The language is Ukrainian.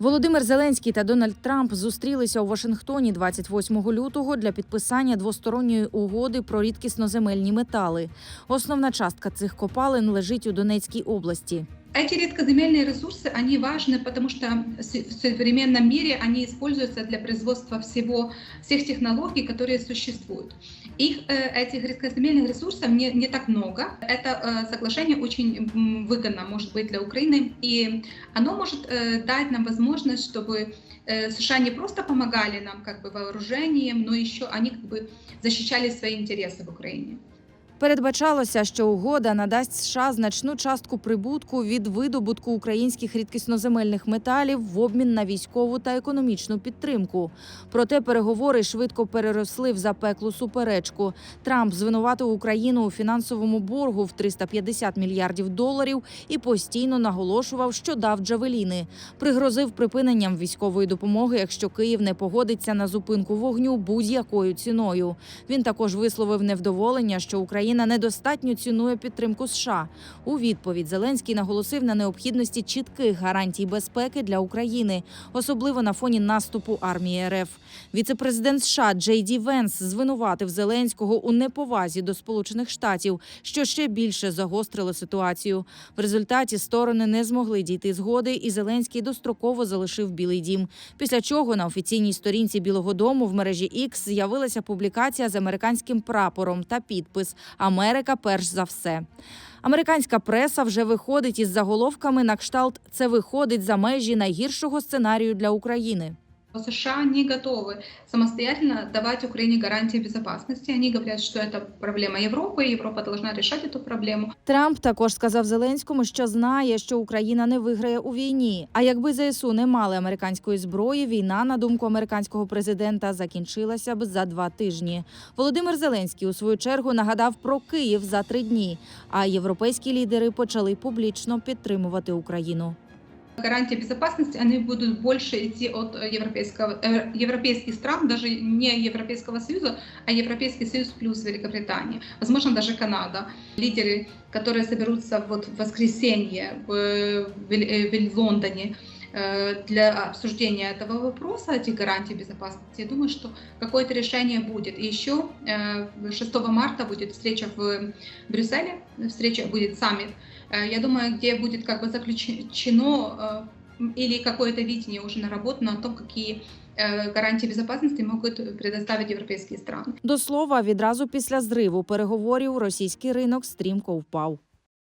Володимир Зеленський та Дональд Трамп зустрілися у Вашингтоні 28 лютого для підписання двосторонньої угоди про рідкісноземельні метали. Основна частка цих копалин лежить у Донецькій області. Эти редкоземельные ресурсы, они важны, потому что с- в современном мире они используются для производства всего, всех технологий, которые существуют. Их, э, этих редкоземельных ресурсов не, не так много. Это э, соглашение очень м, выгодно может быть для Украины, и оно может э, дать нам возможность, чтобы э, США не просто помогали нам как бы вооружением, но еще они как бы защищали свои интересы в Украине. Передбачалося, що угода надасть США значну частку прибутку від видобутку українських рідкісноземельних металів в обмін на військову та економічну підтримку. Проте переговори швидко переросли в запеклу суперечку. Трамп звинуватив Україну у фінансовому боргу в 350 мільярдів доларів і постійно наголошував, що дав джавеліни. Пригрозив припиненням військової допомоги, якщо Київ не погодиться на зупинку вогню будь-якою ціною. Він також висловив невдоволення, що Україна недостатньо цінує підтримку США. У відповідь Зеленський наголосив на необхідності чітких гарантій безпеки для України, особливо на фоні наступу армії РФ. Віцепрезидент США Джей Ді Венс звинуватив Зеленського у неповазі до Сполучених Штатів, що ще більше загострило ситуацію. В результаті сторони не змогли дійти згоди, і Зеленський достроково залишив Білий Дім. Після чого на офіційній сторінці Білого Дому в мережі X з'явилася публікація з американським прапором та підпис Америка перш за все. Американська преса вже виходить із заголовками на кшталт Це виходить за межі найгіршого сценарію для України. США не готовы самостоятельно давать Украине гарантии безопасности. Они говорят, что это проблема Европы, и Европа должна решать эту проблему. Трамп також сказав Зеленському, що знає, що Україна не виграє у війні. А якби ЗСУ не мали американської зброї, війна, на думку американського президента, закінчилася б за два тижні. Володимир Зеленський у свою чергу нагадав про Київ за три дні. А європейські лідери почали публічно підтримувати Україну. Гарантии безопасности, они будут больше идти от э, европейского, э, европейских стран, даже не Европейского Союза, а Европейский Союз плюс Великобритания, возможно, даже Канада. Лидеры, которые соберутся вот в воскресенье в, в, Вел- в Лондоне, э, для обсуждения этого вопроса, этих гарантий безопасности, я думаю, что какое-то решение будет. И еще э, 6 марта будет встреча в Брюсселе, встреча будет саммит. Э, Я думаю, где будет как бы заключено э, или какое-то видение уже наработано о том, какие э, гарантии безопасности могут предоставить европейские страны. До слова, відразу після зриву переговорів російський ринок стрімко впав.